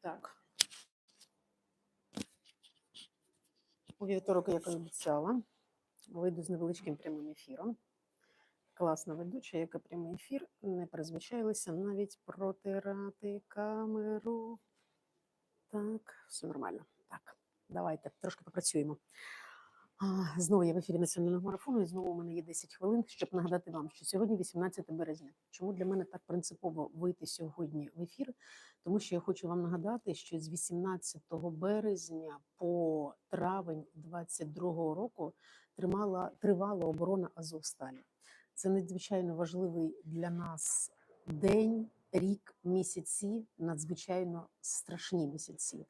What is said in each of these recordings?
Так. У вівторок, як і обіцяла, вийду з невеличким прямим ефіром. Класна ведуча, яка прямий ефір, не призвичайлася навіть протирати камеру. Так, все нормально. Так, давайте трошки попрацюємо. Знову я в ефірі національного марафону, і знову у мене є 10 хвилин, щоб нагадати вам, що сьогодні 18 березня. Чому для мене так принципово вийти сьогодні в ефір? Тому що я хочу вам нагадати, що з 18 березня по травень 22 року тримала тривала оборона Азовсталі. Це надзвичайно важливий для нас день, рік, місяці, надзвичайно страшні місяці.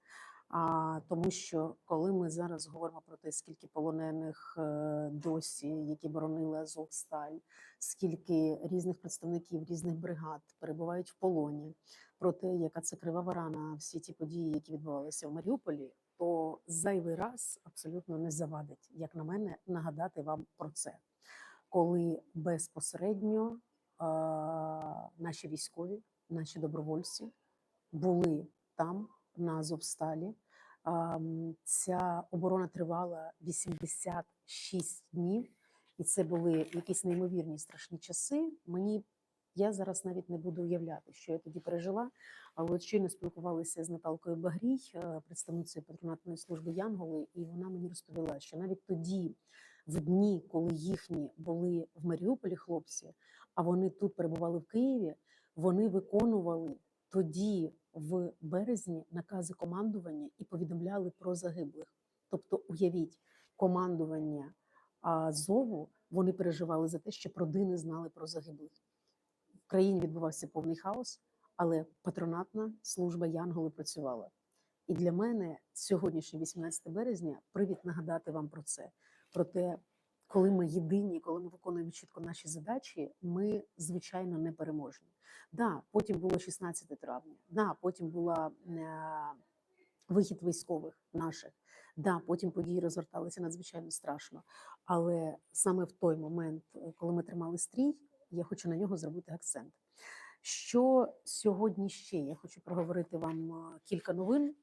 А тому, що коли ми зараз говоримо про те, скільки полонених е, досі, які боронили Азовсталь, скільки різних представників різних бригад перебувають в полоні, про те, яка це кривава рана, всі ті події, які відбувалися в Маріуполі, то зайвий раз абсолютно не завадить, як на мене, нагадати вам про це, коли безпосередньо е, наші військові, наші добровольці були там на Азовсталі. Ця оборона тривала 86 днів, і це були якісь неймовірні страшні часи. Мені я зараз навіть не буду уявляти, що я тоді пережила. Але от щойно спілкувалися з Наталкою Багрій, е, представницею патронатної служби Янголи, і вона мені розповіла, що навіть тоді, в дні, коли їхні були в Маріуполі хлопці, а вони тут перебували в Києві, вони виконували тоді в березні накази командування і повідомляли про загиблих. Тобто, уявіть, командування Азову вони переживали за те, щоб родини знали про загиблих. В країні відбувався повний хаос, але патронатна служба Янголи працювала. І для мене сьогоднішнє 18 березня привід нагадати вам про це. Про те, коли ми єдині, коли ми виконуємо чітко наші задачі, ми звичайно не переможні. Да, потім було 16 травня. Да, потім була е, вихід військових наших. Да, потім події розгорталися надзвичайно страшно. Але саме в той момент, е, коли ми тримали стрій, я хочу на нього зробити акцент. Що сьогодні ще? Я хочу проговорити вам е, кілька новин,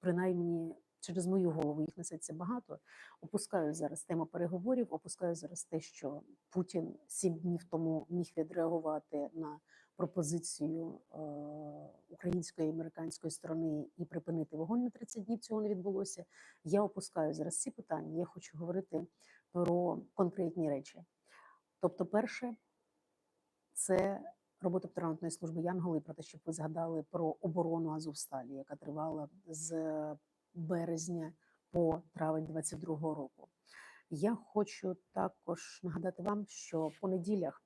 принаймні через мою голову їх несеться багато. Опускаю зараз тему переговорів, опускаю зараз те, що Путін сім днів тому міг відреагувати на пропозицію е, української і американської сторони і припинити вогонь на 30 днів. Цього не відбулося. Я опускаю зараз ці питання. Я хочу говорити про конкретні речі. Тобто, перше, це робота патронатної служби Янголи, про те, щоб ви згадали про оборону Азовсталі, яка тривала з березня по травень 22-го року. Я хочу також нагадати вам, що по неділях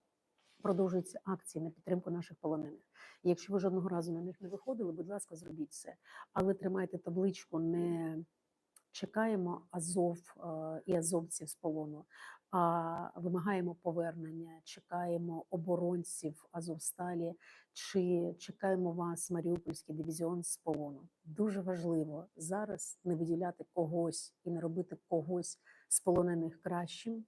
продовжуються акції на підтримку наших полонених. Якщо ви жодного разу на них не виходили, будь ласка, зробіть це. Але тримайте табличку, не чекаємо Азов е, і азовців з полону, вимагаємо повернення, чекаємо оборонців Азовсталі, чи чекаємо вас, Маріупольський дивізіон з полону. Дуже важливо зараз не виділяти когось і не робити когось з полонених кращим,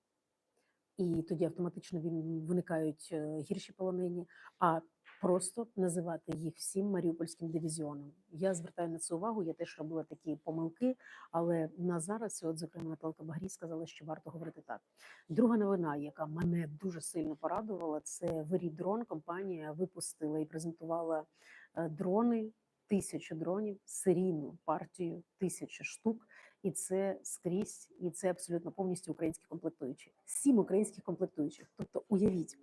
і тоді автоматично він- виникають е, гірші полонені, а просто називати їх всім Маріупольським дивізіоном. Я звертаю на це увагу. Я теж робила такі помилки, але на зараз, от зокрема, Наталка Багрій сказала, що варто говорити так. Друга новина, яка мене дуже сильно порадувала, це Вирій дрон. Компанія випустила і презентувала е, дрони. Тисячу дронів, серійну партію, тисячу штук, і це скрізь, і це абсолютно повністю українські комплектуючі. Сім українських комплектуючих. Тобто, уявіть,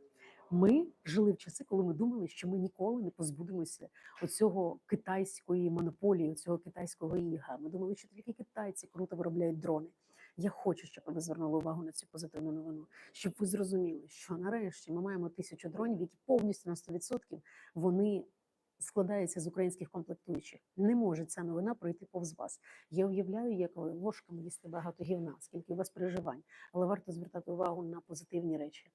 ми жили в часи, коли ми думали, що ми ніколи не позбудемося оцього китайської монополії, цього китайського іга. Ми думали, що тільки китайці круто виробляють дрони. Я хочу, щоб ви звернули увагу на цю позитивну новину, щоб ви зрозуміли, що нарешті ми маємо тисячу дронів, які повністю на 100% вони складаються з українських комплектуючих. Не може ця новина пройти повз вас. Я уявляю, як ви ложками їсти багато гівна, скільки у вас переживань, але варто звертати увагу на позитивні речі.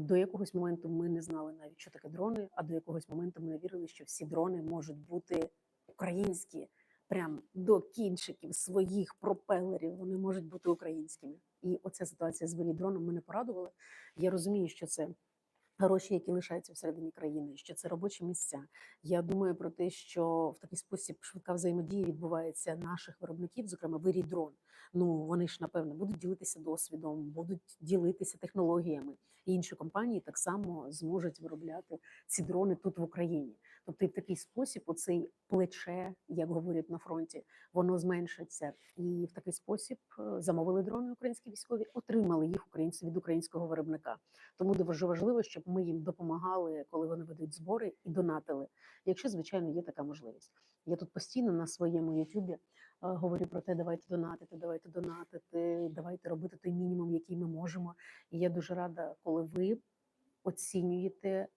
До якогось моменту ми не знали навіть, що таке дрони, а до якогось моменту ми не вірили, що всі дрони можуть бути українські, прям до кінчиків своїх пропелерів. Вони можуть бути українськими. І оця ситуація з дроном мене порадувала. Я розумію, що це гроші, які лишаються всередині країни, що це робочі місця. Я думаю про те, що в такий спосіб швидка взаємодія відбувається наших виробників, зокрема вирій дрон. Ну вони ж напевно будуть ділитися досвідом, будуть ділитися технологіями. І інші компанії так само зможуть виробляти ці дрони тут в Україні. Тобто, і в такий спосіб, оцей плече, як говорять на фронті, воно зменшиться. І в такий спосіб е, замовили дрони українські військові, отримали їх українці від українського виробника. Тому дуже важливо, щоб ми їм допомагали, коли вони ведуть збори і донатили. Якщо звичайно є така можливість. Я тут постійно на своєму Ютубі говорю про те, давайте донатити, давайте донатити, давайте робити той мінімум, який ми можемо. І я дуже рада, коли ви оцінюєте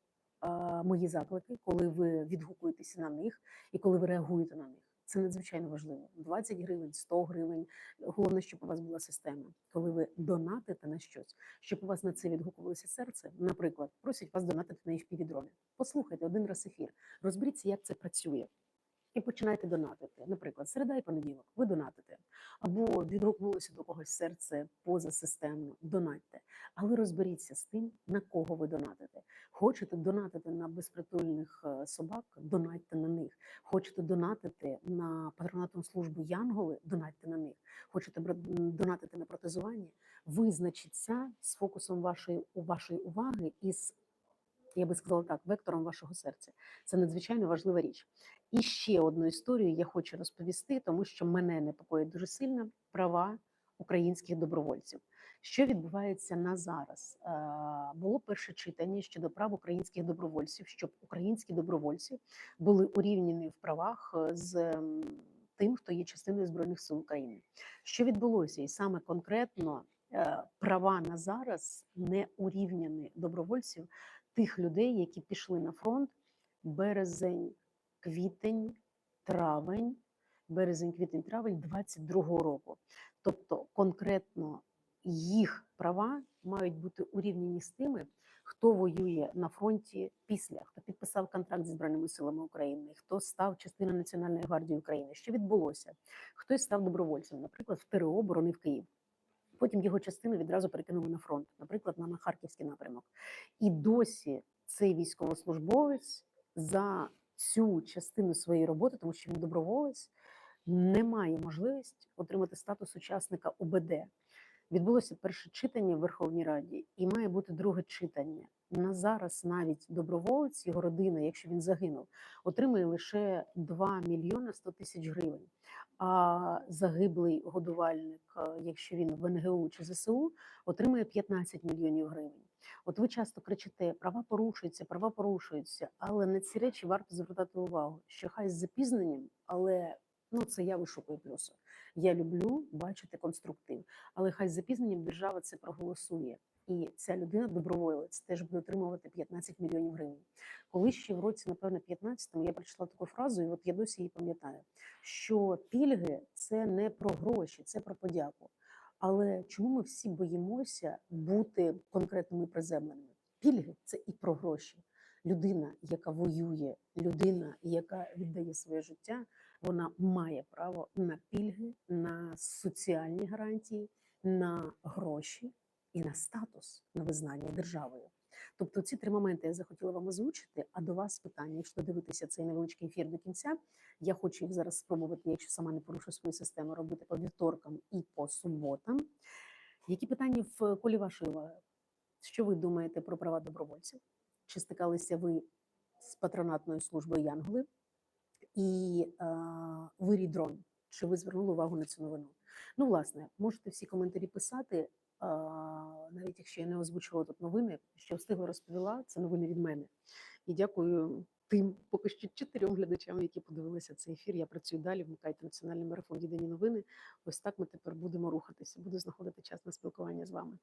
мої заклики, коли ви відгукуєтеся на них і коли ви реагуєте на них. Це надзвичайно важливо. 20 гривень, 100 гривень. Головне, щоб у вас була система, коли ви донатите на щось, щоб у вас на це відгукувалося серце. Наприклад, просять вас донатити на fpv дрони. Послухайте один раз ефір, розберіться, як це працює. І починайте донатити. Наприклад, середа і понеділок, ви донатите. Або відгукнулося до когось серце позасистемно, донатьте. Але розберіться з тим, на кого ви донатите. Хочете донатити на безпритульних е, собак, донатьте на них. Хочете донатити на патронатну службу Янголи, донатьте на них. Хочете донатити на протезування, визначіться з фокусом вашої, вашої уваги і з, я би сказала так, вектором вашого серця. Це надзвичайно важлива річ. І ще одну історію я хочу розповісти, тому що мене непокоїть дуже сильно права українських добровольців. Що відбувається на зараз? Е, Було перше читання щодо прав українських добровольців, щоб українські добровольці були урівняні в правах е, з тим, хто є частиною збройних сил України. Що відбулося, і саме конкретно е, права на зараз не урівняні добровольців тих людей, які пішли на фронт березень квітень, травень, березень, квітень, травень 22-го року. Тобто конкретно їх права мають бути урівняні з тими, хто воює на фронті після, хто підписав контракт зі збройними силами України, хто став частиною Національної гвардії України. Що відбулося? Хтось став добровольцем, наприклад, в ТРО боронив Київ. Потім його частину відразу перекинули на фронт, наприклад, на Харківський напрямок. І досі цей військовослужбовець за цю частину своєї роботи, тому що він доброволець, не має можливості отримати статус учасника УБД. Відбулося перше читання в Верховній Раді, і має бути друге читання. На зараз навіть доброволець, його родина, якщо він загинув, отримує лише 2 мільйони 100 тисяч гривень. А загиблий годувальник, е, якщо він в НГУ чи ЗСУ, отримує 15 мільйонів гривень. От ви часто кричите, права порушуються, права порушуються, але на ці речі варто звертати увагу, що хай з запізненням, але ну це я вишукую плюси. Я люблю бачити конструктив, але хай з запізненням держава це проголосує. І ця людина, доброволець, теж буде отримувати 15 мільйонів гривень. Коли ще в році, напевно, 15-му я прочитала таку фразу, і от я досі її пам'ятаю, що пільги це не про гроші, це про подяку. Але чому ми всі боїмося бути конкретними приземленими? Пільги це і про гроші. Людина, яка воює, людина, яка віддає своє життя, вона має право на пільги, на соціальні гарантії, на гроші і на статус, на визнання державою. Тобто ці три моменти я захотіла вам озвучити. А до вас питання, якщо дивитися цей невеличкий ефір до кінця, я хочу їх зараз спробувати, якщо сама не порушу свою систему, робити по вівторкам і по суботам. Які питання в колі вашої уваги? Що ви думаєте про права добровольців? Чи стикалися ви з патронатною службою Янголи і е, вирій дрон? Чи ви звернули увагу на цю новину? Ну, власне, можете всі коментарі писати, а, навіть якщо я не озвучувала тут новини, що встигла розповіла, це новини від мене. І дякую тим поки що чотирьом глядачам, які подивилися цей ефір. Я працюю далі. Вмикайте національний марафон Єдині новини. Ось так ми тепер будемо рухатися. Буду знаходити час на спілкування з вами.